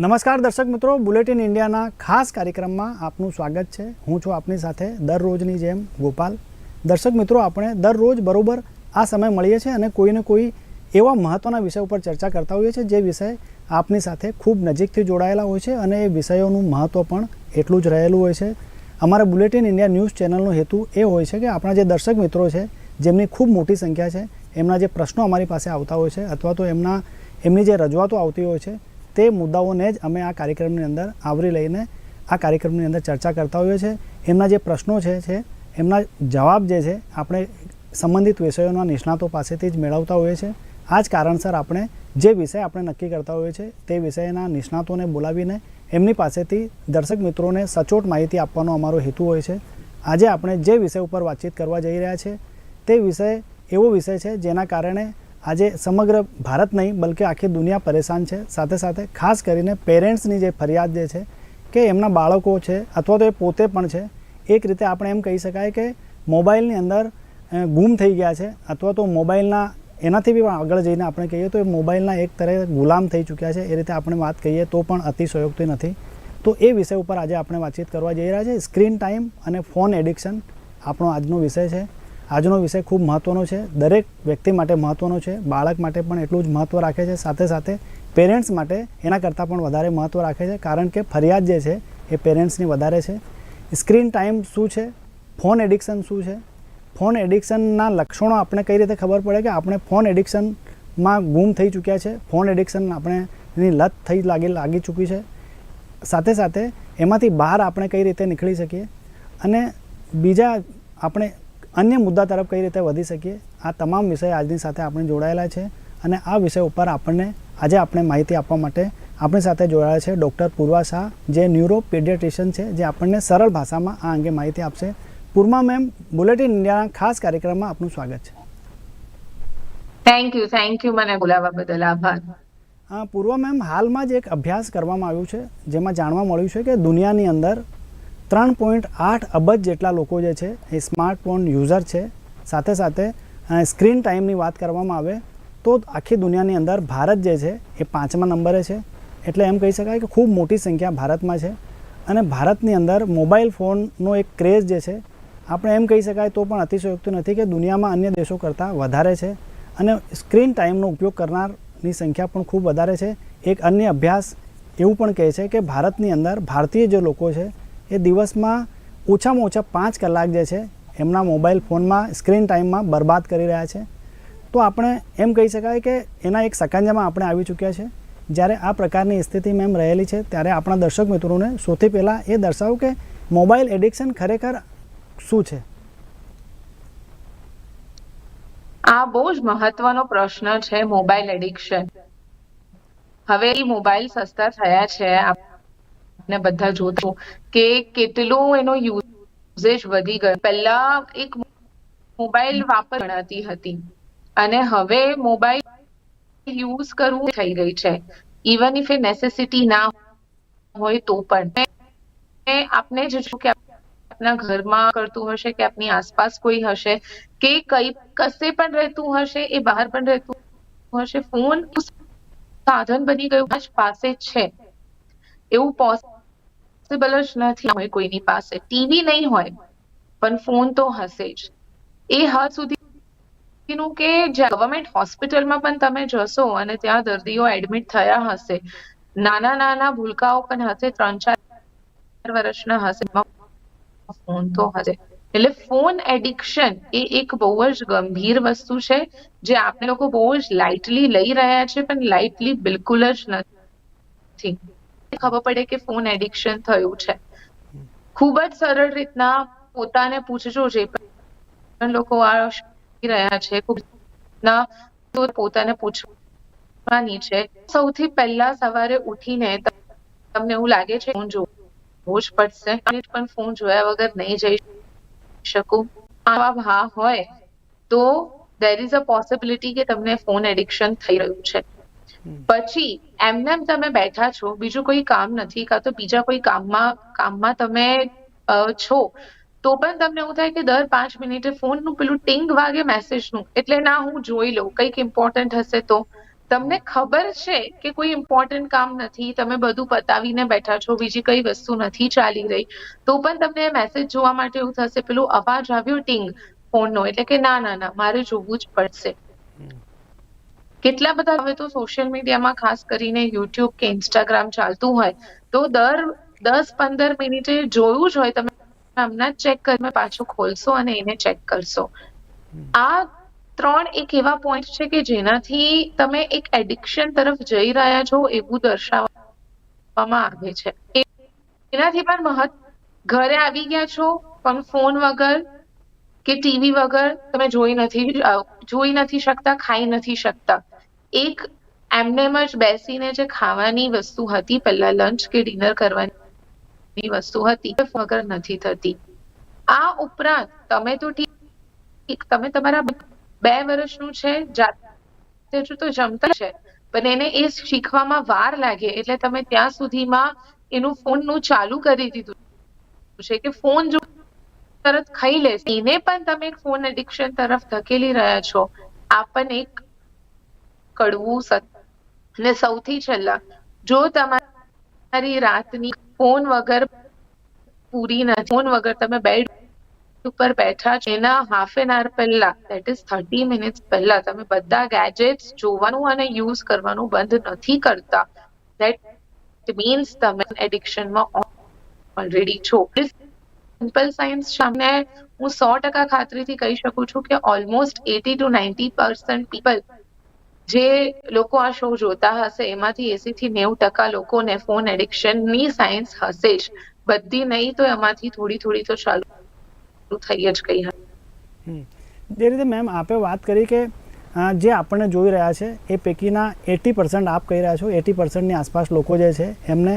નમસ્કાર દર્શક મિત્રો, બુલેટિન ઇન્ડિયાના ખાસ કાર્યક્રમમાં આપનું સ્વાગત છે. હું છું આપની સાથે દરરોજની જેમ ગોપાલ. દર્શક મિત્રો, આપણે દરરોજ બરોબર આ સમય મળીએ છીએ અને કોઈને કોઈ એવા મહત્ત્વના વિષય ઉપર ચર્ચા કરતા હોઈએ છીએ, જે વિષય આપની સાથે ખૂબ નજીકથી જોડાયેલા હોય છે અને એ વિષયોનું મહત્ત્વ પણ એટલું જ રહેલું હોય છે. અમારા બુલેટિન ઇન્ડિયા ન્યૂઝ ચેનલનો હેતુ એ હોય છે કે આપણા જે દર્શક મિત્રો છે, જેમની ખૂબ મોટી સંખ્યા છે, એમના જે પ્રશ્નો અમારી પાસે આવતા હોય છે અથવા તો એમના, એમની જે રજૂઆતો આવતી હોય છે તે મુદ્દાઓને જ અમે આ કાર્યક્રમની અંદર આવરી લઈને આ કાર્યક્રમની અંદર ચર્ચા કરતા હોઈએ છીએ. એમના જે પ્રશ્નો છે છે, એમના જવાબ જે છે, આપણે સંબંધિત વિષયોના નિષ્ણાતો પાસેથી જ મેળવતા હોઈએ છીએ. આ જ કારણસર આપણે જે વિષય આપણે નક્કી કરતા હોઈએ છીએ, તે વિષયના નિષ્ણાતોને બોલાવીને એમની પાસેથી દર્શક મિત્રોને સચોટ માહિતી આપવાનો અમારો હેતુ હોય છે. આજે આપણે જે વિષય ઉપર વાતચીત કરવા જઈ રહ્યા છીએ, તે વિષય એવો વિષય છે જેના કારણે આજે સમગ્ર ભારત નહીં, બલકે આખી દુનિયા પરેશાન છે. સાથે સાથે ખાસ કરીને પેરેન્ટ્સની જે ફરિયાદ જે છે કે એમના બાળકો છે અથવા તો એ પોતે પણ છે, એક રીતે આપણે એમ કહી શકાય કે મોબાઈલની અંદર ગુમ થઈ ગયા છે અથવા તો મોબાઈલના, એનાથી બી આગળ જઈને આપણે કહીએ તો એ મોબાઈલના એક તરહ ગુલામ થઈ ચૂક્યા છે. એ રીતે આપણે વાત કહીએ તો પણ અતિશયોક્તિ નથી. તો એ વિષય ઉપર આજે આપણે વાતચીત કરવા જઈ રહ્યા છે. સ્ક્રીન ટાઈમ અને ફોન એડિક્શન આપણો આજનો વિષય છે. આજનો વિષય ખૂબ મહત્ત્વનો છે. દરેક વ્યક્તિ માટે મહત્ત્વનો છે. બાળક માટે પણ એટલું જ મહત્ત્વ રાખે છે. સાથે સાથે પેરેન્ટ્સ માટે એના કરતાં પણ વધારે મહત્ત્વ રાખે છે. કારણ કે ફરિયાદ જે છે એ પેરેન્ટ્સની વધારે છે. સ્ક્રીન ટાઈમ શું છે? ફોન એડિક્શન શું છે? ફોન એડિક્શનના લક્ષણો આપણે કઈ રીતે ખબર પડે કે આપણે ફોન એડિક્શનમાં ગુમ થઈ ચૂક્યા છે? ફોન એડિક્શન આપણે એની લત થઈ લાગી લાગી ચૂકી છે. સાથે સાથે એમાંથી બહાર આપણે કઈ રીતે નીકળી શકીએ? અને બીજા આપણે અન્ય મુદ્દા તરફ કઈ રીતે વધી શકીએ આ તમામ વિષય આજની સાથે આપણે જોડાયેલા છે અને આ વિષય ઉપર આપણને આજે આપણે માહિતી આપવા માટે આપણી સાથે જોડાયા છે ડૉક્ટર પૂર્વા શાહ જે ન્યુરો પેડિયાટ્રિશિયન છે જે આપણને સરળ ભાષામાં આ અંગે માહિતી આપશે. પૂર્વા મેમ બુલેટિન ઇન્ડિયાના ખાસ કાર્યક્રમમાં આપનું સ્વાગત છે. થેન્ક યુ થેન્ક યુ મને બોલાવવા બદલ આભાર. પૂર્વ મેમ હાલમાં જ એક અભ્યાસ કરવામાં આવ્યું છે જેમાં જાણવા મળ્યું છે કે દુનિયાની અંદર ત્રણ પોઈન્ટ આઠ અબજ જેટલા લોકો જે છે, એ સ્માર્ટફોન યુઝર છે. સાથે સાથે સ્ક્રીન ટાઈમની વાત કરવામાં આવે, તો આખી દુનિયાની અંદર ભારત જે છે, એ પાંચમા નંબરે છે. એટલે એમ કહી શકાય કે ખૂબ મોટી સંખ્યા ભારતમાં છે. અને ભારતની અંદર મોબાઈલ ફોનનો એક ક્રેઝ જે છે, આપણે એમ કહી શકાય તો પણ અતિશયોક્તિ નથી કે દુનિયામાં અન્ય દેશો કરતાં વધારે છે. અને સ્ક્રીન ટાઈમનો ઉપયોગ કરનારની સંખ્યા પણ ખૂબ વધારે છે. એક અન્ય અભ્યાસ એવું પણ કહે છે કે ભારતની અંદર ભારતીય જે લોકો છે એ દિવસમાં ઓછામાં ઓછા પાંચ કલાક જે છે, એમના મોબાઈલ ફોનમાં સ્ક્રીન ટાઈમમાં બરબાદ કરી રહ્યા છે. તો આપણે એમ કહી શકાય કે એના એક સકંજામાં આપણે આવી ચૂક્યા છે. જ્યારે આ પ્રકારની સ્થિતિ મેમ રહેલી છે, ત્યારે આપણા દર્શક મિત્રોને સૌથી પહેલાં એ દર્શાવો કે મોબાઈલ એડિક્શન ખરેખર શું છે? આ બહુ જ મહત્વનો પ્રશ્ન છે, મોબાઈલ એડિક્શન. હવે મોબાઈલ સસ્તા થયા છે. આપણે બધા જોતા કે કેટલું એનો યુઝેજ વધી ગયો. પહેલા એક મોબાઈલ વાપર ગણાતી હતી. અને હવે મોબાઈલ યુઝ કરવું થઈ ગઈ છે. ઇવન ઇફ એ નેસેસિટી ના હોય તો પણ. એ આપને જ કે આપના ઘરમાં કરતું હશે કે આપની આસપાસ કોઈ હશે કે કઈ કશે પણ રહેતું હશે, એ બહાર પણ રહેતું હશે, ફોન સાધન બની ગયું, આજ પાસે છે. એવું પોસિબલ જ નથી હોય કોઈની પાસે. ટીવી નહીં હોય, પણ ફોન તો હશે જ. એ હદ સુધીનું કે ગવર્મેન્ટ હોસ્પિટલમાં પણ તમે જશો અને ત્યાં દર્દીઓ એડમિટ થયા હશે. નાના નાના ભૂલકાઓ પણ હશે, ત્રણ ચાર વર્ષના હશે ફોન તો હશે. એટલે ફોન એડિક્શન એ એક બહુ જ ગંભીર વસ્તુ છે, જે આપણે લોકો બહુ જ લાઇટલી લઈ રહ્યા છે, પણ લાઇટલી બિલકુલ જ નથી. ખબર પડે કે ફોન એડિક્શન થયું છે. ખૂબ જ સરળ રીતના પોતાને પૂછજો જે પણ લોકો આ રહ્યા છે, ખૂબ ના તો પોતાને પૂછવાની છે. સૌથી પહેલા સવારે ઉઠીને તમને એવું લાગે છે ફોન જોવું જ પડશે. પણ ફોન જોયા વગર નહીં જઈ શકું. આવા ભાવ હોય તો દેર ઇઝ અ પોસિબિલિટી કે તમને ફોન એડિક્શન થઈ રહ્યું છે. પછી એમને એમ તમે બેઠા છો, બીજું કોઈ કામ નથી કાં તો બીજા કોઈ કામમાં કામમાં તમે છો, તો પણ તમને એવું થાય કે દર પાંચ મિનિટે ફોનનું પેલું ટિંગ વાગે મેસેજનું, એટલે ના હું જોઈ લઉં, કંઈક ઇમ્પોર્ટન્ટ હશે તો. તમને ખબર છે કે કોઈ ઇમ્પોર્ટન્ટ કામ નથી, તમે બધું પતાવીને બેઠા છો, બીજી કઈ વસ્તુ નથી ચાલી રહી, તો પણ તમને મેસેજ જોવા માટે એવું થશે, પેલું અવાજ આવ્યો ટીંગ ફોનનો, એટલે કે ના ના ના, મારે જોવું જ પડશે. કેટલા બધા હવે તો સોશિયલ મીડિયામાં ખાસ કરીને યુટ્યુબ કે ઇન્સ્ટાગ્રામ ચાલતું હોય, તો દર દસ પંદર મિનિટે જોયું જ હોય, તમે હમણાં જ ચેક કરીને પાછું ખોલશો અને એને ચેક કરશો. આ ત્રણ એક એવા પોઈન્ટ છે કે જેનાથી તમે એક એડિક્શન તરફ જઈ રહ્યા છો એવું દર્શાવવામાં આવે છે. એનાથી પણ મહત્વ, ઘરે આવી ગયા છો, પણ ફોન વગર કે ટીવી વગર તમે જોઈ નથી જોઈ નથી શકતા, ખાઈ નથી શકતા. એક એમનેમ જ બેસીને જે ખાવાની વસ્તુ હતી, પહેલા લંચ કે ડિનર કરવાની વસ્તુ હતી વગર નથી થતી. આ ઉપરાંત તમે તો ઠીક તમે તમારા બે વર્ષનું છે, જાતે તો જમતા છે, પણ એને એ શીખવામાં વાર લાગે, એટલે તમે ત્યાં સુધીમાં એનું ફોનનું ચાલુ કરી દીધું છે કે ફોન જો તરત ખાઈ લેશે. એને પણ તમે ફોન એડિક્શન તરફ ધકેલી રહ્યા છો. આ પણ એક કડવું અને સૌથી છેલ્લા. જો તમારી રાતની ફોન વગર પૂરી નથી ફોન વગર તમે બેડ ઉપર બેઠા છો, એના હાફ એન આવર પહેલા દેટ ઇઝ થર્ટી મિનિટ્સ પહેલા, તમે બધા ગેજેટ્સ જોવાનું અને યુઝ કરવાનું બંધ નથી કરતા. દેટ મીન્સ તમે એડિક્શનમાં ઓલરેડી છો. સિમ્પલ સાયન્સ સામે હું સો ટકા ખાતરીથી કહી શકું છું કે almost eighty two ninety percent people જે લોકો આ શો જોતા હશે, એમાંથી એસી થી નેવું ટકા લોકોને ફોન એડિક્શનની સાયન્સ હશે જ. બધી નહીં તો એમાંથી થોડી થોડી તો ચાલુ થઈ જ ગઈ હમ. જે રીતે મેમ આપે વાત કરી કે જે આપણને જોઈ રહ્યા છે, એ પૈકીના એટી પર્સન્ટ આપ કહી રહ્યા છો, એટી પર્સન્ટની આસપાસ લોકો જે છે, એમને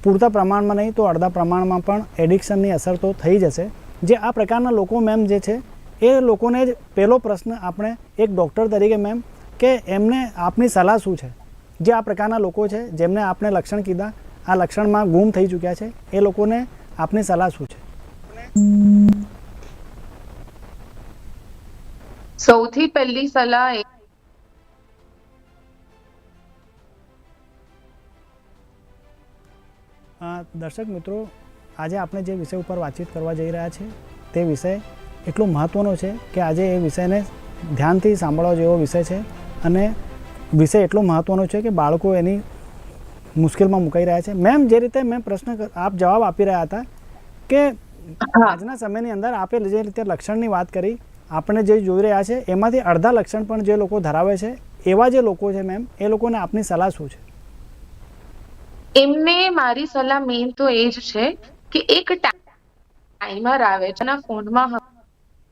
પૂરતા પ્રમાણમાં નહીં તો અડધા પ્રમાણમાં પણ એડિક્શનની અસર તો થઈ જશે. જે આ પ્રકારના લોકો મેમ જે છે, એ લોકોને જ પહેલો પ્રશ્ન આપણે એક ડૉક્ટર તરીકે મેમ કે એમને આપની સલાહ શું છે? જે આ પ્રકારના લોકો છે જેમને આપણે લક્ષણ કીધા આ લક્ષણમાં ગુમ થઈ ચૂક્યા છે એ લોકોને આપની સલાહ શું છે? સૌથી પહેલી સલાહ એ દર્શક મિત્રો આજે આપણે જે વિષય ઉપર વાતચીત કરવા જઈ રહ્યા છે તે વિષય એટલો મહત્ત્વનો છે કે આજે એ વિષયને ધ્યાનથી સાંભળવા જેવો વિષય છે અને વિષય એટલો મહત્ત્વનો છે કે બાળકો એની મુશ્કેલમાં મુકાઈ રહ્યા છે. મેમ જે રીતે મેં પ્રશ્ન આપ જવાબ આપી રહ્યા હતા કે આજના સમયની અંદર આપે જે રીતે લક્ષણની વાત કરી આપણે જે જોઈ રહ્યા છે એમાંથી અડધા લક્ષણ પણ જે લોકો ધરાવે છે એવા જે લોકો છે મેમ એ લોકોને આપની સલાહ શું છે? એમને મારી સલાહ મેઇન તો એ જ છે કે એક ટાઈમર આવે છે ફોનમાં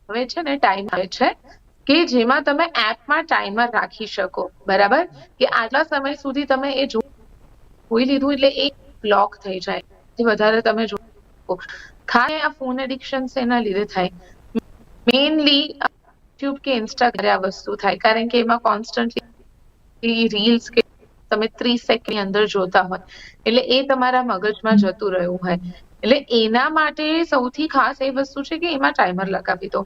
હવે છે ને ટાઈમ આવે છે કે જેમાં તમે એપમાં ટાઈમર રાખી શકો, બરાબર? કે આટલા સમય સુધી તમે એ જોઈ લીધું એટલે એ બ્લોક થઈ જાય વધારે તમે જો ખાસ આ ફોન એડિક્શન એના લીધે થાય? મેઇનલી યુટ્યુબ કે ઇન્સ્ટાગ્રામ આ વસ્તુ થાય, કારણ કે એમાં કોન્સ્ટન્ટલી રીલ્સ કે તમે ત્રીસ સેકન્ડની અંદર જોતા હોય, એટલે એ તમારા મગજમાં જતું રહ્યું હોય. એટલે એના માટે સૌથી ખાસ એ વસ્તુ છે કે એમાં ટાઈમર લગાવી દો.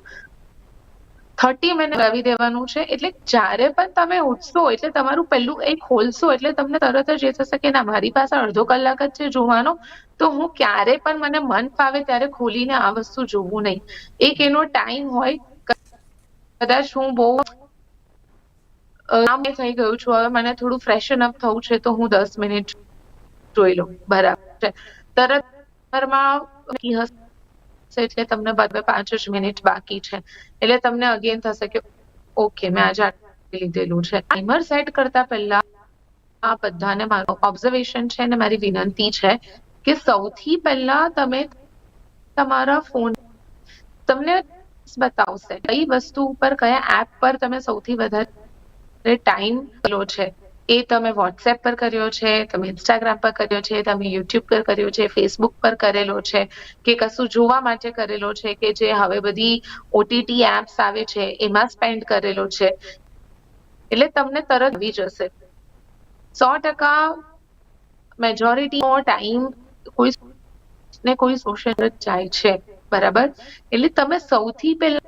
થર્ટી મિનિટ રવી દેવાનું છે. એટલે જ્યારે પણ તમે ઉઠશો, એટલે તમારું પહેલું એ ખોલશો, એટલે તમને તરત જ એ થશે કે ના, મારી પાસે અડધો કલાક જ છે જોવાનો. તો હું ક્યારે પણ મને મન ફાવે ત્યારે ખોલીને આ વસ્તુ જોવું નહીં. એક એનો ટાઈમ હોય, કદાચ હું બહુ કામ થઈ ગયું છું. હવે મને થોડું ફ્રેશન અપ થવું છે તો હું દસ મિનિટ જોઈ લઉં. બરાબર છે. તરત વારમાં હશે એટલે તમને બધા પાંચ જ મિનિટ બાકી છે. એટલે તમને અગેન થશે કે ઓકે, મેં આજે લીધેલું છે. ટાઈમર સેટ કરતા પહેલા આ બધાને મારો ઓબ્ઝર્વેશન છે અને મારી વિનંતી છે કે સૌથી પહેલા તમે તમારા ફોન તમને બતાવશે કઈ વસ્તુ ઉપર કયા એપ પર તમે સૌથી વધારે ટાઈમ લો છે. એ તમે વોટ્સએપ પર કર્યો છે, તમે ઇન્સ્ટાગ્રામ પર કર્યો છે, તમે યુટ્યુબ પર કર્યો છે ફેસબુક પર કરેલો છે, કે કશું જોવા માટે કરેલો છે, કે જે હવે બધી ઓટીટી એપ્સ આવે છે, એમાં સ્પેન્ડ કરેલો છે. એટલે તમને તરત આવી જશે. સો ટકા મેજોરિટી ટાઈમ કોઈ ને કોઈ સોશિયલ જાય છે. બરાબર? એટલે તમે સૌથી પહેલા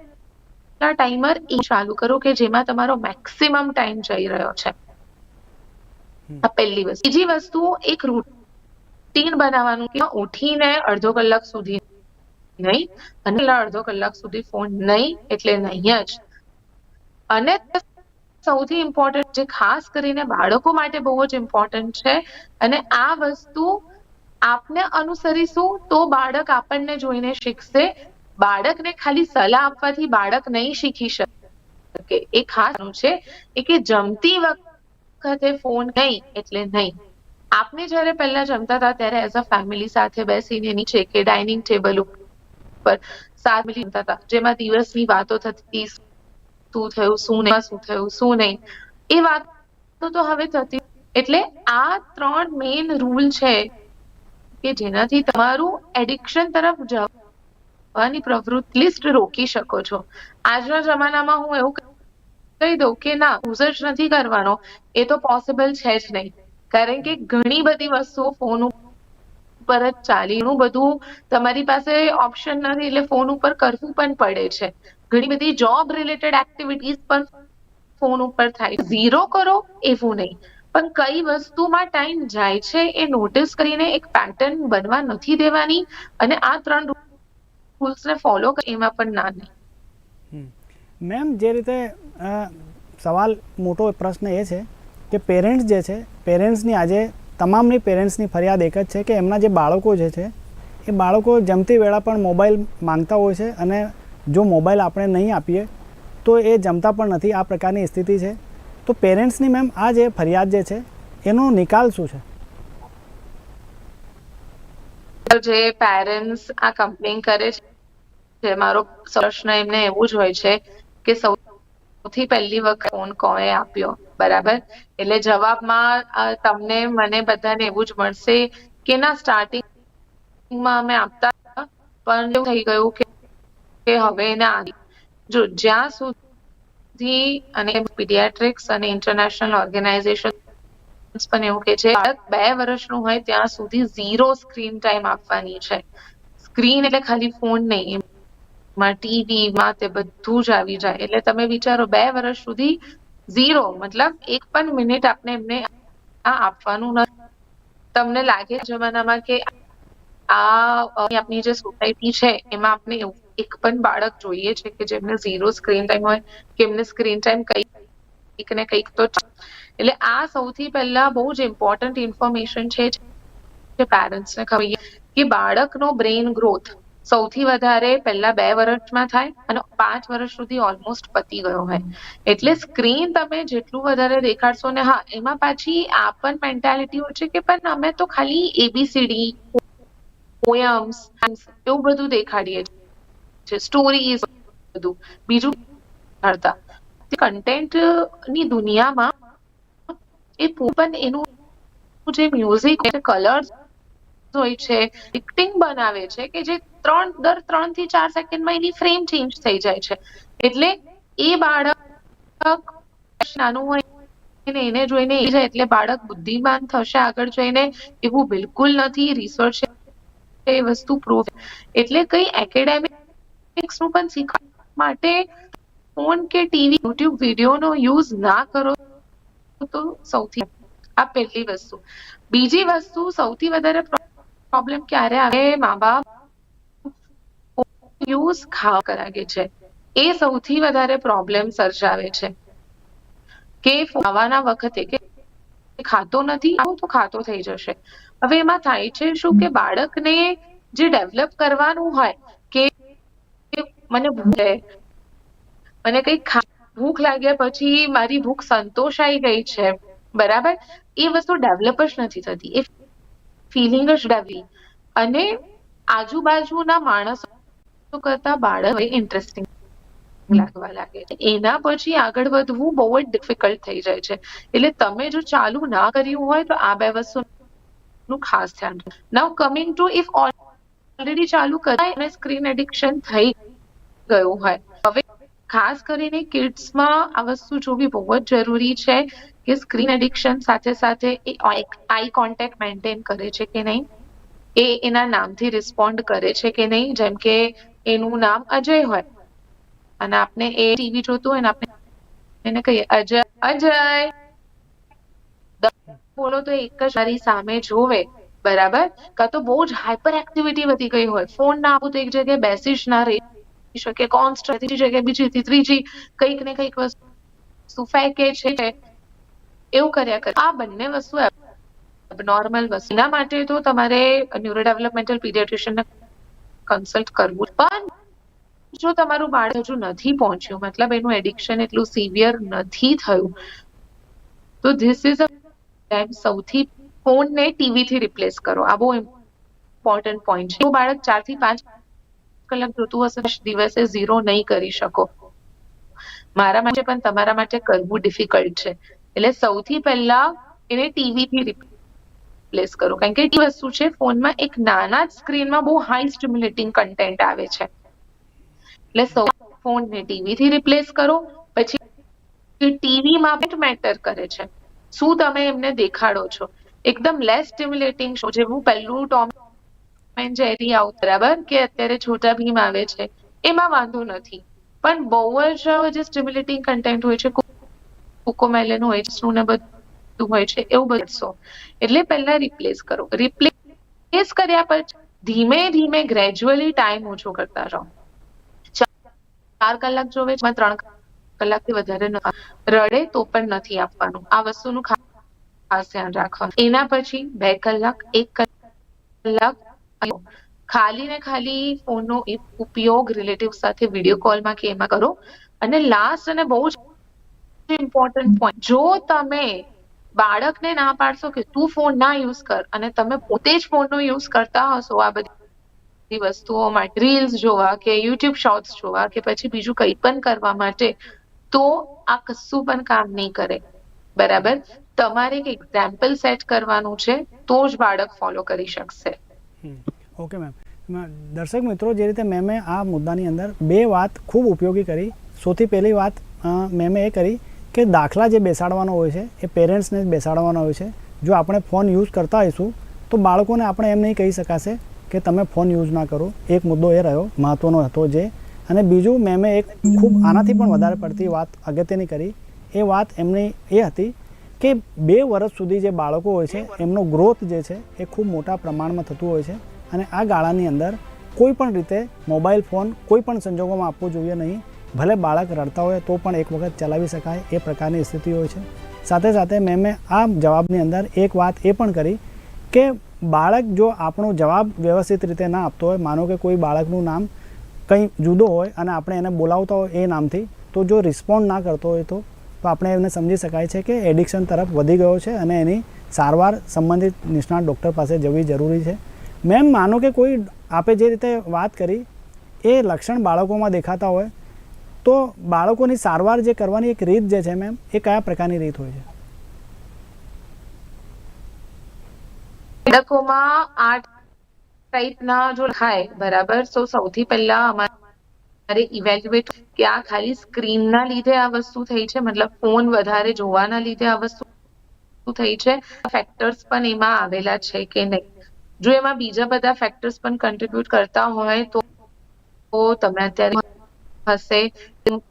ટાઈમર એ ચાલુ કરો કે જેમાં તમારો મેક્સિમમ ટાઈમ જઈ રહ્યો છે. આ પહેલી વસ્તુ. બીજી વસ્તુ, એક રૂટીન બનાવવાનું કે ઉઠીને અડધો કલાક સુધી નહીં, અને અડધો કલાક સુધી ફોન નહીં, એટલે નહીં જ. અને સૌથી ઇમ્પોર્ટન્ટ જે ખાસ કરીને બાળકો માટે બહુ જ ઇમ્પોર્ટન્ટ છે, અને આ વસ્તુ આપને અનુસરીશું તો બાળક આપણને જોઈને શીખશે. બાળકને ખાલી સલાહ આપવાથી બાળક નહીં શીખી શકે. એ ખાસ છે કે જમતી વખતે ફોન નહીં, એટલે નહીં. આપને જ્યારે પહેલા જમતા હતા, ત્યારે એઝ અ ફેમિલી સાથે બેસીને નીચે કે ડાઇનિંગ ટેબલ ઉપર સાથે જમતા હતા. જેમાં દિવસની વાતો થતી, શું થયું, શું નહીં, શું થયું, શું નહીં. એ વાતો તો હવે થતી એટલે આ ત્રણ મેઇન રૂલ છે કે જેનાથી તમારું એડિક્શન તરફ જવાની પ્રવૃત્તિ લિસ્ટ રોકી શકો છો. આજના જમાનામાં હું એવું કહી દઉં કે ના યુઝ નથી કરવાનો. એ તો પોસિબલ છે જ નહીં. કારણ કે ઘણી બધી વસ્તુઓ ફોન ઉપર જ ચાલી. ઘણું બધું તમારી પાસે ઓપ્શન નથી એટલે ફોન ઉપર કરવું પણ પડે છે. ઘણી બધી જોબ રિલેટેડ એક્ટિવિટીઝ પણ ફોન ઉપર થાય. ઝીરો કરો એવું નહીં. પણ કઈ વસ્તુમાં ટાઈમ જાય છે એ નોટિસ કરીને એક પેટર્ન બનવા નથી દેવાની. અને આ ત્રણ રૂલ્સને ફોલો એમાં પણ ના નહીં. મેમ, જે રીતે સવાલ, મોટો પ્રશ્ન એ છે કે પેરેન્ટ્સ જે છે, પેરેન્ટ્સની આજે તમામની પેરેન્ટ્સની ફરિયાદ એક જ છે કે એમના જે બાળકો જે છે, એ બાળકો જમતી વેળા પણ મોબાઈલ માંગતા હોય છે અને જો મોબાઈલ આપણે નહીં આપીએ, તો એ જમતા પણ નથી. આ પ્રકારની સ્થિતિ છે. તો પેરેન્ટ્સની મેમ, આ જે ફરિયાદ જે છે, એનો નિકાલ શું છે? જે પેરેન્ટ્સ આ કમ્પ્લેન કરે છે મારો પ્રશ્ન એમને એવું જ હોય છે કે સૌથી પહેલી વખત ફોન કોએ આપ્યો, બરાબર? એટલે જવાબમાં તમને મને બધાને એવું જ મળશે કે ના સ્ટાર્ટિંગમાં અમે આપતા પણ એવું થઈ ગયું કે હવે આ- જો, જ્યાં સુધી અને પીડિયાટ્રિક્સ અને ઇન્ટરનેશનલ ઓર્ગેનાઇઝેશન પણ એવું કે છે, બાળક બે વર્ષનું હોય ત્યાં સુધી ઝીરો સ્ક્રીન ટાઈમ આપવાની છે. સ્ક્રીન એટલે ખાલી ફોન નહીં માં તે બધું જ આવી જાય એટલે તમે વિચારો બે વર્ષ સુધી ઝીરો મતલબ એક પણ મિનિટ આપણે એમને આ આપવાનું નથી તમને લાગે જમાનામાં કે આ આપની જે સોસાયટી છે, એમાં આપણે એક પણ બાળક જોઈએ છે કે જેમને ઝીરો સ્ક્રીન ટાઈમ હોય, કે એમને સ્ક્રીન ટાઈમ કંઈક ને કંઈક તો. એટલે આ સૌથી પહેલા બહુ જ ઇમ્પોર્ટન્ટ ઇન્ફોર્મેશન છે જે પેરેન્ટ્સને ખબર કે બાળકનો બ્રેઇન ગ્રોથ સૌથી વધારે પહેલા બે વર્ષમાં થાય અને પાંચ વર્ષ સુધી ઓલમોસ્ટ પતી ગયો હોય. એટલે સ્ક્રીન તમે જેટલું વધારે દેખાડશો ને હા, એમાં પાછી આ પણ મેન્ટાલિટી હોય છે કે પણ અમે તો ખાલી એબીસીડી પોયમ્સ એવું બધું દેખાડીએ છીએ. સ્ટોરીઝ બધું. બીજું કરતા કન્ટેન્ટની દુનિયામાં એ પણ એનું જે મ્યુઝિક કલર્સ હોય છે એક્ટિંગ બનાવે છે કે જે ત્રણ, દર ત્રણથી ચાર સેકન્ડમાં એની ફ્રેમ ચેન્જ થઈ જાય છે. એટલે એ બાળક નાનું હોય ને એને જોઈને એ જાય એટલે બાળક બુદ્ધિમાન થશે આગળ જઈને એવું બિલકુલ નથી રિસર્ચ એ વસ્તુ પ્રૂફ એટલે કઈ એકેડેમિક્સનું પણ શીખવા માટે ફોન કે ટીવી યુટ્યુબ વિડીયોનો યુઝ ના કરો તો સૌથી આ પહેલી વસ્તુ. બીજી વસ્તુ સૌથી વધારે પ્રોબ્લેમ ક્યારે આવે? મા બાપ યુઝ ખાવ કરાગે છે. એ સૌથી વધારે પ્રોબ્લેમ સર્જાવે છે. કે ખાવાના વખતે કે ખાતો નથી, આવું તો ખાતો થઈ જશે. હવે એમાં થાય છે શું કે બાળકને જે ડેવલપ કરવાનું હોય કે મને ભૂખ મને કઈ ભૂખ લાગ્યા પછી મારી ભૂખ સંતોષાઈ ગઈ છે, બરાબર? એ વસ્તુ ડેવલપ જ નથી થતી. એ ફિલિંગ જ ડેવલી અને આજુબાજુના માણસો કરતા બાળક ઇન્ટરેસ્ટિંગ લાગવા લાગે છે. એના પછી આગળ વધવું બહુ જ ડિફિકલ્ટ થઈ જાય છે. એટલે તમે જો ચાલુ ના કર્યું હોય તો આ બે વસ્તુ નું ખાસ ધ્યાન now coming to if already ચાલુ કરાય અને સ્ક્રીન એડિક્શન થઈ ગયું હોય ખાસ કરીને કિડ્સમાં આ વસ્તુ જોવી બહુ જ જરૂરી છે કે સ્ક્રીન એડિક્શન સાથે સાથે એ આઈ કોન્ટેક્ટ મેન્ટેન કરે છે કે નહીં? એ એના નામથી રિસ્પોન્ડ કરે છે કે નહીં? જેમ કે એનું નામ અજય હોય. અને આપણે એ ટીવી જોતું હોય ને આપણે એને કહીએ અજય અજય! બોલો તો એક જ મારી સામે જોવે, બરાબર? કાં તો બહુ જ હાઈપર એક્ટિવિટી વધી ગઈ હોય. ફોન ના આપું તો એક જગ્યાએ બેસી જ ના રહી શકે કોન્સ્ટ ત્રીજી જગ્યાએ બીજી ત્રીજી કંઈક ને કંઈક વસ્તુ ફેંકે છે. એવું કર્યા કરે. આ બંને વસ્તુ નોર્મલ વસ્તુ. એના માટે તો તમારે ન્યુરો ડેવલપમેન્ટલ પીડિયાટ્રિશિયનને કન્સલ્ટ કરવું પણ જો તમારું બાળક હજુ નથી પહોંચ્યું, મતલબ એનું એડિક્શન એટલું સિવિયર નથી થયું, તો ધીસ ઇઝ અ ટાઈમ સૌથી ફોનને ટીવીથી રિપ્લેસ કરો. આ બહુ ઇમ્પોર્ટન્ટ પોઈન્ટ છે. બાળક ચારથી પાંચ કલાક જોતું હશે દિવસે ઝીરો નહીં કરી શકો. મારા માટે પણ તમારા માટે કરવું ડિફિકલ્ટ છે. એટલે સૌથી પહેલા એને ટીવીથી રિપ્લેસ કરો. કારણ કે એ વસ્તુ છે, ફોનમાં એક નાના જ સ્ક્રીનમાં બહુ હાઈ સ્ટિમ્યુલેટિંગ કન્ટેન્ટ આવે છે. એટલે સૌ ફોનને ટીવી થી રિપ્લેસ કરો, પછી ટીવીમાં મેટર કરે છે. શું તમે એમને દેખાડો છો? એકદમ લેસ સ્ટિમ્યુલેટિંગ શો જેવું પહેલું ટોમ એન્ડ જેરી આવું બરાબર કે અત્યારે છોટા ભીમ આવે છે, એમાં વાંધો નથી. પણ બહુ જ જે સ્ટિમ્યુલેટિંગ કન્ટેન્ટ હોય છે કોકોમેલન હોય છે શું ને બધું હોય છે, એવું બધું એટલે પહેલા રિપ્લેસ કરો. રિપ્લેસ કર્યા પછી ધીમે ધીમે ગ્રેજ્યુઅલી ટાઈમ ઓછો કરતા રહો. ચાર કલાક જોવે છે, ત્રણ કલાકથી વધારે રડે તો પણ નથી આપવાનું. આ વસ્તુનું ખાસ ધ્યાન રાખવાનું. એના પછી બે કલાક, એક કલાક ખાલી ને ખાલી ફોનનો ઉપયોગ રિલેટિવ સાથે વીડિયો કોલમાં કે એમાં કરો. અને લાસ્ટ અને બહુ જ ઇમ્પોર્ટન્ટ પોઈન્ટ જો તમે બાળકને ના પાડશો કે તું ફોન ના યુઝ કર અને તમે પોતે જ ફોનનો યુઝ કરતા હશો આ બધી વસ્તુઓ માટે રીલ્સ જોવા કે યુટ્યુબ શોર્ટ્સ જોવા કે પછી બીજું કંઈ પણ કરવા માટે, તો આ કશું પણ કામ નહીં કરે. બરાબર? તમારે એક એક્ઝામ્પલ સેટ કરવાનું છે, તો જ બાળક ફોલો કરી શકશે. ઓકે મેમ દર્શક મિત્રો, જે રીતે મેમે આ મુદ્દાની અંદર બે વાત ખૂબ ઉપયોગી કરી. સૌથી પહેલી વાત મેમે એ કરી કે દાખલા જે બેસાડવાનો હોય છે, એ પેરેન્ટ્સને જ બેસાડવાનો હોય છે. જો આપણે ફોન યુઝ કરતા હોઈશું, તો બાળકોને આપણે એમ નહીં કહી શકાશે કે તમે ફોન યુઝ ના કરો. એક મુદ્દો એ રહ્યો મહત્ત્વનો હતો જે. અને બીજું, મેમે એક ખૂબ આનાથી પણ વધારે પડતી વાત અગત્યની કરી. એ વાત એમની એ હતી કે બે વર્ષ સુધી જે બાળકો હોય છે એમનો ગ્રોથ જે છે એ ખૂબ મોટા પ્રમાણમાં થતું હોય છે. અને આ ગાળાની અંદર કોઈ પણ રીતે મોબાઈલ ફોન કોઈ પણ સંજોગોમાં આપવો જોઈએ નહીં. ભલે બાળક રડતા હોય તો પણ એક વખત ચલાવી શકાય એ પ્રકારની સ્થિતિ હોય છે. સાથે સાથે મેં મેં આ જવાબની અંદર એક વાત એ પણ કરી કે બાળક જો આપણો જવાબ વ્યવસ્થિત રીતે ના આપતો હોય માનો કે કોઈ બાળકનું નામ કંઈ જુદો હોય અને આપણે એને બોલાવતા હોય એ નામથી તો જો રિસ્પોન્ડ ના કરતો હોય તો તો આપણે એને સમજી શકાય છે કે એડિક્શન તરફ વધી ગયો છે અને એની સારવાર સંબંધિત નિષ્ણાત ડૉક્ટર પાસે જવી જરૂરી છે. મેમ, માનો કે કોઈ આપે જે રીતે વાત કરી, એ લક્ષણ બાળકોમાં દેખાતા હોય, તો બાળકોની સારવાર જે કરવાની એક રીત જે છે મેમ, એ કયા પ્રકારની રીત હોય છે? બાળકોમાં આઠ ટાઈપના જો થાય બરાબર? તો સૌથી પહેલા અમારે ઇવેલ્યુએટ કે આ ખાલી સ્ક્રીનના લીધે આ વસ્તુ થઈ છે? મતલબ ફોન વધારે જોવાના લીધે આ વસ્તુ થઈ છે? ફેક્ટર્સ પણ એમાં આવેલા છે કે નહીં? જો એમાં બીજા બધા ફેક્ટર્સ પણ કન્ટ્રીબ્યુટ કરતા હોય તો તમે અત્યારે હશે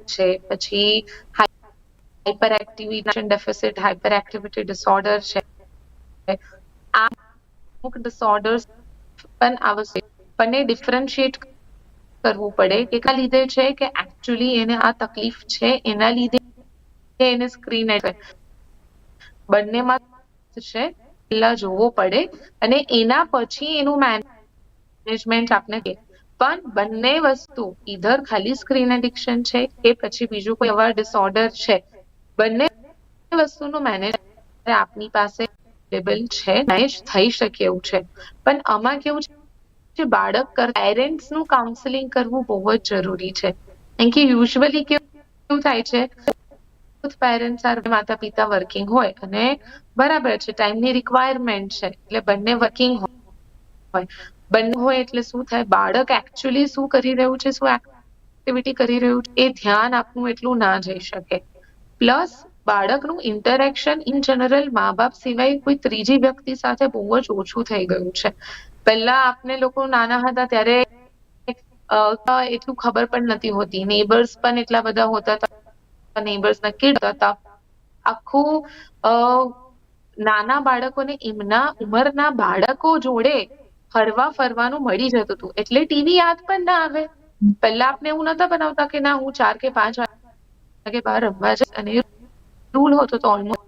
છે. પછી hyperactivity deficit hyperactivity disorder છે. આ અમુક ડિસઓર્ડર્સ પણ આવશે. પણ ડિફરન્શિએટ કરવું પડે એના લીધે છે કે એકચ્યુઅલી એને આ તકલીફ છે, એના લીધે એને સ્ક્રીન બંનેમાં છે પહેલા જોવો પડે અને એના પછી એનું મેનેજમેન્ટ આપણે પણ બંને વસ્તુ ઈધર ખાલી સ્ક્રીન એડિક્શન છે કે પછી બીજું કોઈ એવા ડિસઓર્ડર છે. બંને વસ્તુનું મેનેજ આપની પાસે છે મેનેજ થઈ શકે એવું છે. પણ આમાં કેવું છે બાળક પેરેન્ટ્સનું કાઉન્સેલિંગ કરવું બહુ જ જરૂરી છે. કેમ કે યુઝ્યુઅલી કેવું થાય છે પેરેન્ટ્સ આર માતા પિતા વર્કિંગ હોય અને બરાબર છે ટાઈમની રિક્વાયરમેન્ટ છે, એટલે બંને વર્કિંગ હોય. બંને હોય એટલે શું થાય, બાળક એકચ્યુઅલી શું કરી રહ્યું છે, શું એક્ટિવિટી કરી રહ્યું છે, એ ધ્યાન આપવું એટલું ના જઈ શકે. પ્લસ બાળકનું ઇન્ટરેક્શન ઇન જનરલ મા બાપ સિવાય કોઈ ત્રીજી વ્યક્તિ સાથે બહુ જ ઓછું થઈ ગયું છે. પહેલા આપને લોકો નાના હતા ત્યારે એટલું ખબર પણ નથી હોતી. નેબર્સ પણ એટલા બધા હોતા હતા નેબર્સ ના કિડ હતા. આખું નાના બાળકોને એમના ઉંમરના બાળકો જોડે હરવા ફરવાનું મળી જતું હતું. એટલે ટીવી યાદ પણ ના આવે. પહેલા આપણે એવું નતા બનાવતા કે ના, હું ચાર કે પાંચ વાગે બહાર રમવા જઈશ અને રૂલ હતો તો ઓલમોસ્ટ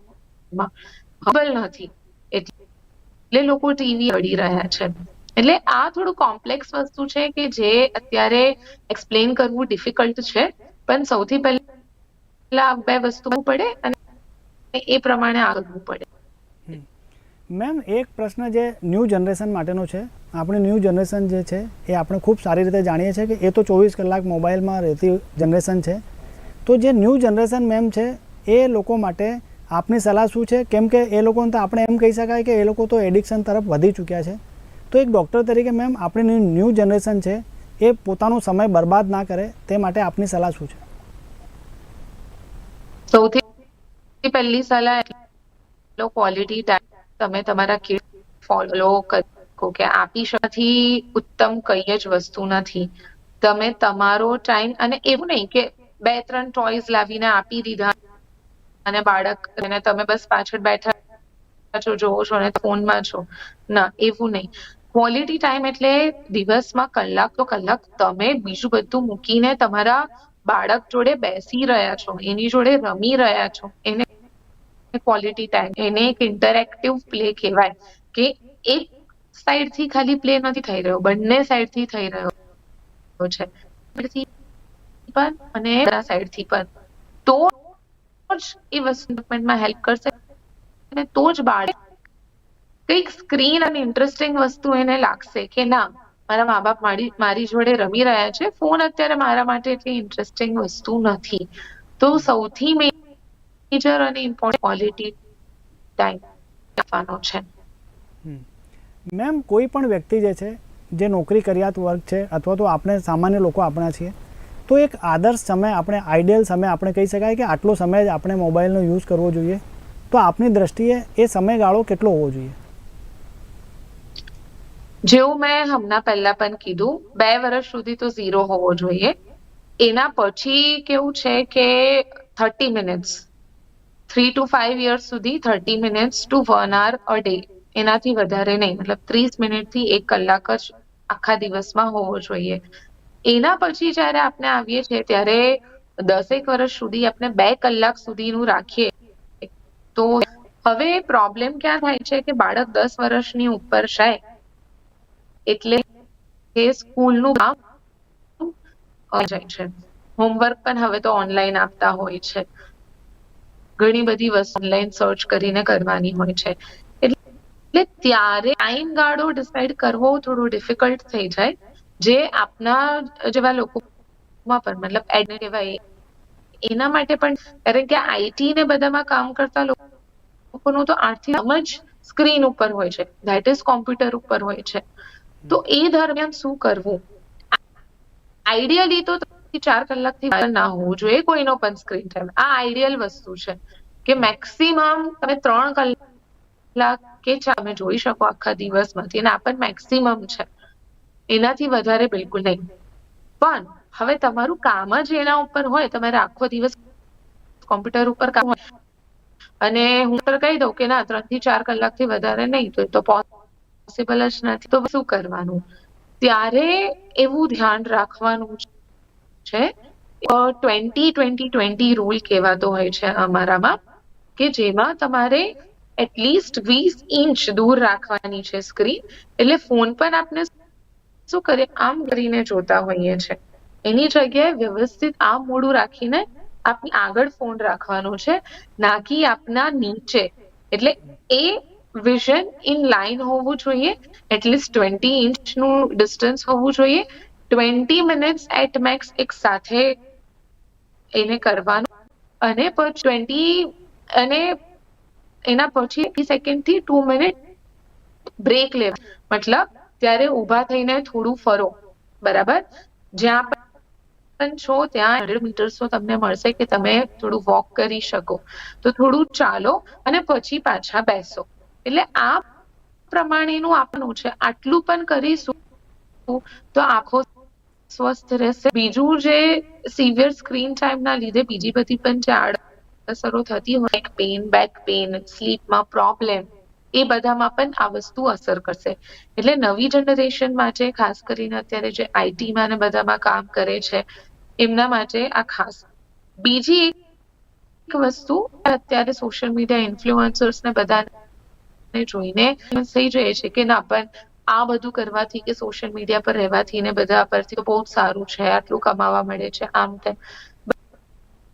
ખબર નથી એટલે લોકો ટીવી અડી રહ્યા છે. એટલે આ થોડું કોમ્પ્લેક્સ વસ્તુ છે કે જે અત્યારે એક્સપ્લેન કરવું ડિફિકલ્ટ છે. પણ સૌથી પહેલા બે વસ્તુ પડે અને એ પ્રમાણે આગળવું પડે. મેમ, એક પ્રશ્ન જે ન્યૂ જનરેશન માટેનો છે. આપણી ન્યૂ જનરેશન જે છે, એ આપણે ખૂબ સારી રીતે જાણીએ છીએ કે એ તો ચોવીસ કલાક મોબાઈલમાં રહેતી જનરેશન છે. તો જે ન્યૂ જનરેશન મેમ છે, એ લોકો માટે આપની સલાહ શું છે? કેમ કે એ લોકોને તો આપણે એમ કહી શકાય કે એ લોકો તો એડિક્શન તરફ વધી ચૂક્યા છે. તો એક ડૉક્ટર તરીકે મેમ આપણી ન્યૂ જનરેશન છે, એ પોતાનો સમય બરબાદ ના કરે, તે માટે આપની સલાહ શું છે? સૌથી પહેલી સલાહ એટલો ક્વોલિટી ટાઈમ તમે તમારા કિડ ફોલો કરો કે આપી શકવાથી ઉત્તમ કઈ જ વસ્તુ નથી. તમે તમારો ટાઈમ અને એવું નહીં કે બે ત્રણ ટોયઝ લાવીને આપી દીધા અને બાળક અને તમે બસ પાછળ બેઠા છો, જોવો છો અને ફોનમાં છો. ના, એવું નહીં. ક્વોલિટી ટાઈમ એટલે દિવસમાં કલાક તો કલાક તમે બીજું બધું મૂકીને તમારા બાળક જોડે બેસી રહ્યા છો, એની જોડે રમી રહ્યા છો, એને ક્વોલિટી ટાઈમ એને એક ઇન્ટરેક્ટિવ પ્લે કહેવાય કે એક સાઈડથી ખાલી પ્લે નથી થઈ રહ્યો, બંને સાઈડથી થઈ રહ્યો છે. પણ અને સાઈડથી પણ. તો જ એ વસ્તુ હેલ્પ કરશે અને તો જ બાળક કંઈક સ્ક્રીન અને ઇન્ટરેસ્ટિંગ વસ્તુ એને લાગશે કે ના, મારા મા બાપ મારી મારી જોડે રમી રહ્યા છે. ફોન અત્યારે મારા માટે એટલી ઇન્ટરેસ્ટિંગ વસ્તુ નથી. તો સૌથી મેજર અને ઇમ્પોર્ટન્ટ ક્વોલિટી ટાઈમ આપવાનો છે. મેમ કોઈ પણ વ્યક્તિ જે છે, જે નોકરી કર્યાત વર્ગ છે, અથવા તો આપણે સામાન્ય લોકો આપણા છીએ, તો એક આદર્શ સમય આપણે આઈડિયલ સમય આપણે કહી શકાય કે આટલો સમય જ આપણે મોબાઈલનો યુઝ કરવો જોઈએ. તો આપની દ્રષ્ટિએ એ સમયગાળો કેટલો હોવો જોઈએ? જેવું મેં હમણાં પહેલા પણ કીધું, બે વર્ષ સુધી તો ઝીરો હોવો જોઈએ. એના પછી કેવું છે કે thirty minutes, three to five years સુધી thirty minutes to one hour a day, એનાથી વધારે નહીં, મતલબ ત્રીસ મિનિટથી એક કલાક જ આખા દિવસમાં હોવો જોઈએ. એના પછી જ્યારે આપણે આવીએ છીએ, ત્યારે દસેક વર્ષ સુધી આપણે બે કલાક સુધીનું રાખીએ, તો હવે પ્રોબ્લેમ ક્યાં થાય છે કે બાળક દસ વર્ષની ઉપર છે? એટલે એ સ્કૂલનું કામ જાય છે. હોમવર્ક પણ હવે તો ઓનલાઈન આપતા હોય છે. ઘણી બધી વસ્તુ ઓનલાઈન સર્ચ કરીને કરવાની હોય છે. એટલે ત્યારે ટાઈમ ગાળો ડિસાઈડ કરવો થોડું ડિફિકલ્ટ થઈ જાય. જે આપના જેવા લોકોમાં પણ, મતલબ એડને કહેવાય, એના માટે પણ, કારણ કે આઈટી ને બધામાં કામ કરતા લોકોનું તો આર્થિક જ સ્ક્રીન ઉપર હોય છે. ધેટ ઇઝ કોમ્પ્યુટર ઉપર હોય છે. તો એ દરમિયાન શું કરવું? આઈડિયલી તો ચાર કલાકથી ના હોવું જોઈએ, કોઈનો પણ સ્ક્રીન ટાઈમ આ આઈડિયલ વસ્તુ છે કે મેક્સિમમ તમે ત્રણ કલાક કે તમે જોઈ શકો આખા દિવસમાંથી અને આ પણ મેક્સિમમ છે. એનાથી વધારે બિલકુલ નહીં. પણ હવે તમારું કામ જ એના ઉપર હોય તમારે આખો દિવસ કોમ્પ્યુટર ઉપર કામ હોય. અને હું કહી દઉં કે ના ત્રણથી ચાર કલાકથી વધારે નહીં, તો એ તો પોસિબલ જ નથી. તો શું કરવાનું? ત્યારે એવું ધ્યાન રાખવાનું છે ટ્વેન્ટી ટ્વેન્ટી ટ્વેન્ટી રૂલ કહેવાતો હોય છે અમારામાં, કે જેમાં તમારે એટલીસ્ટ વીસ ઇંચ દૂર રાખવાની છે સ્ક્રીન એટલે ફોન પણ આપણે શું કરીએ આમ કરીને જોતા હોઈએ છે. એની જગ્યાએ વ્યવસ્થિત આ મોડું રાખીને આપની આગળ ફોન રાખવાનો છે. ના કે આપના નીચે. એટલે એ વિઝન ઇન લાઈન હોવું જોઈએ. એટલીસ્ટ ટ્વેન્ટી ઇંચનું ડિસ્ટન્સ હોવું જોઈએ. ટ્વેન્ટી મિનિટ્સ એટ મેક્સ એક સાથે એને કરવાનું. અને પછી ટ્વેન્ટી અને એના પછી સેકન્ડ સેકન્ડથી ટુ મિનિટ બ્રેક લેવા. મતલબ ત્યારે ઊભા થઈને થોડું ફરો. બરાબર? જ્યાં પણ છો ત્યાં હંડ્રેડ મીટર્સ તમને મળશે કે તમે થોડું વોક કરી શકો. તો થોડું ચાલો અને પછી પાછા બેસો. એટલે આ પ્રમાણેનું આપણું છે. આટલું પણ કરીશું તો આંખો સ્વસ્થ રહેશે. બીજું જે સિવિયર સ્ક્રીન ટાઈમના લીધે બીજી બધી પણ જે આડ અસરો થતી હોય પેન બેક પેન સ્લીપમાં પ્રોબ્લેમ એ બધામાં પણ આ વસ્તુ અસર કરશે. એટલે નવી જનરેશન માટે ખાસ કરીને અત્યારે જે આઈટીમાં ને બધામાં કામ કરે છે, એમના માટે આ ખાસ. બીજી એક વસ્તુ, અત્યારે સોશિયલ મીડિયા ઇન્ફ્લુઅન્સર્સ ને બધાને જોઈને થઈ જાય છે કે ના, પણ આ બધું કરવાથી કે સોશિયલ મીડિયા પર રહેવાથી ને બધા પરથી તો બહુ સારું છે, આટલું કમાવા મળે છે, આમ તેમ.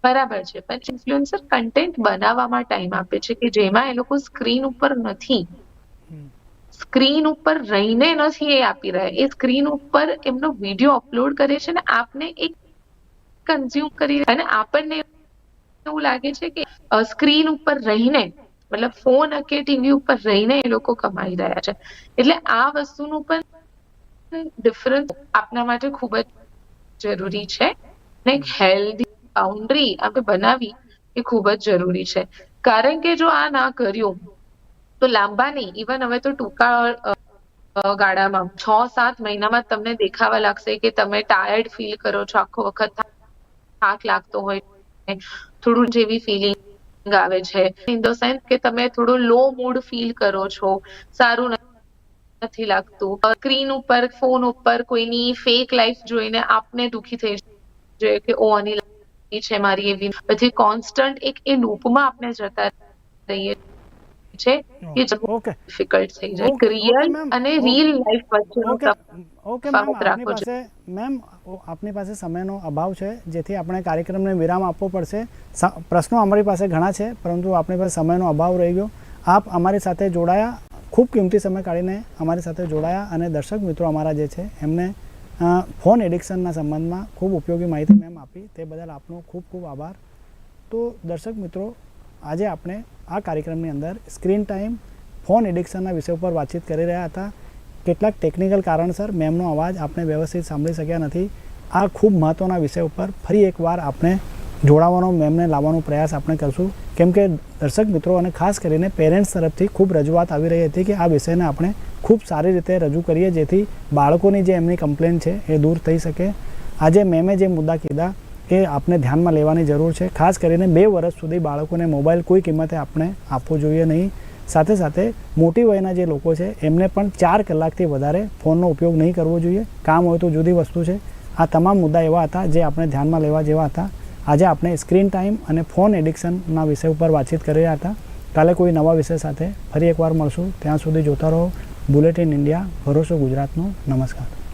બરાબર છે, પણ ઇન્ફ્લુએન્સર કન્ટેન્ટ બનાવવામાં ટાઈમ આપે છે કે જેમાં એ લોકો સ્ક્રીન ઉપર નથી. સ્ક્રીન ઉપર રહીને નથી એ આપી રહ્યા. એ સ્ક્રીન ઉપર એમનો વીડિયો અપલોડ કરે છે ને આપને એક કન્ઝ્યુમ કરી અને આપણને એવું લાગે છે કે સ્ક્રીન ઉપર રહીને મતલબ ફોન કે ટીવી ઉપર રહીને એ લોકો કમાઈ રહ્યા છે. એટલે આ વસ્તુનું પણ ડિફરન્સ આપના માટે ખૂબ જ જરૂરી છે. ને એક હેલ્ધી બાઉન્ડ્રી આપણે બનાવી એ ખૂબ જ જરૂરી છે. કારણ કે જો આ ના કર્યું, તો લાંબા નહીં. ઇવન હવે તો ટૂંકા ગાળામાં છ, સાત મહિનામાં તમને દેખાવા લાગશે કે તમે ટાયર્ડ ફીલ કરો છો. આખો વખત થાક લાગતો હોય, થોડું જેવી ફિલિંગ આવે છે. ઇન ધ સેન્સ કે તમે થોડો લો મૂડ ફીલ કરો છો. સારું નથી લાગતું. સ્ક્રીન ઉપર ફોન ઉપર કોઈની ફેક લાઈફ જોઈને આપને દુખી થઈ જોઈએ કે, ઓ આની છે મારી એવી. પછી કોન્સ્ટન્ટ એક એ લૂપમાં આપણે જતા રહીએ. છે એ ઓકે ડિફિકલ્ટ થઈ જાય. રિયલ અને રીલ લાઈફ વચ્ચેનો ઓકે મેમ આપની પાસે મેમ આપની પાસે સમયનો અભાવ છે જેથી આપણે કાર્યક્રમને વિરામ આપવો પડશે. પ્રશ્નો અમારી પાસે ઘણા છે પરંતુ આપણી પાસે સમયનો અભાવ રહી ગયો. આપ અમારી સાથે જોડાયા. ખૂબ કિંમતી સમય કાઢીને અમારી સાથે જોડાયા અને દર્શક મિત્રો અમારા જે છે એમને ફોન એડિક્શનના સંબંધમાં ખૂબ ઉપયોગી માહિતી મેમ આપી. તે બદલ આપનો ખૂબ ખૂબ આભાર. તો દર્શક મિત્રો આજે આપણે આ કાર્યક્રમની અંદર સ્ક્રીન ટાઈમ, ફોન એડિક્શનના વિષય ઉપર વાતચીત કરી રહ્યા હતા. કેટલાક ટેકનિકલ કારણસર મેમનો અવાજ આપણે વ્યવસ્થિત સાંભળી શક્યા નથી. આ ખૂબ મહત્ત્વના વિષય ઉપર ફરી એકવાર આપણે જોડાવાનો, મેમને લાવવાનો પ્રયાસ આપણે કરશું. કેમ કે દર્શક મિત્રો અને ખાસ કરીને પેરેન્ટ્સ તરફથી ખૂબ રજૂઆત આવી રહી હતી કે આ વિષયને આપણે ખૂબ સારી રીતે રજૂ કરીએ, જેથી બાળકોની જે એમની કમ્પ્લેન છે એ દૂર થઈ શકે. આજે મેમે જે મુદ્દા કીધા એ આપણે ધ્યાનમાં લેવાની જરૂર છે. ખાસ કરીને બે વર્ષ સુધી બાળકોને મોબાઈલ કોઈ કિંમતે આપણે આપવો જોઈએ નહીં. સાથે સાથે મોટી વયના જે લોકો છે, એમને પણ ચાર કલાકથી વધારે ફોનનો ઉપયોગ નહીં કરવો જોઈએ. કામ હોય તો જુદી વસ્તુ છે. આ તમામ મુદ્દા એવા હતા જે આપણે ધ્યાનમાં લેવા જેવા હતા. આજે આપણે સ્ક્રીન ટાઈમ અને ફોન એડિક્શનના વિષય ઉપર વાતચીત કરી રહ્યા હતા. કાલે કોઈ નવા વિષય સાથે ફરી એકવાર મળશું. ત્યાં સુધી જોતા રહો. બુલેટિન ઇન્ડિયા, ભરોસો ગુજરાતનો. નમસ્કાર.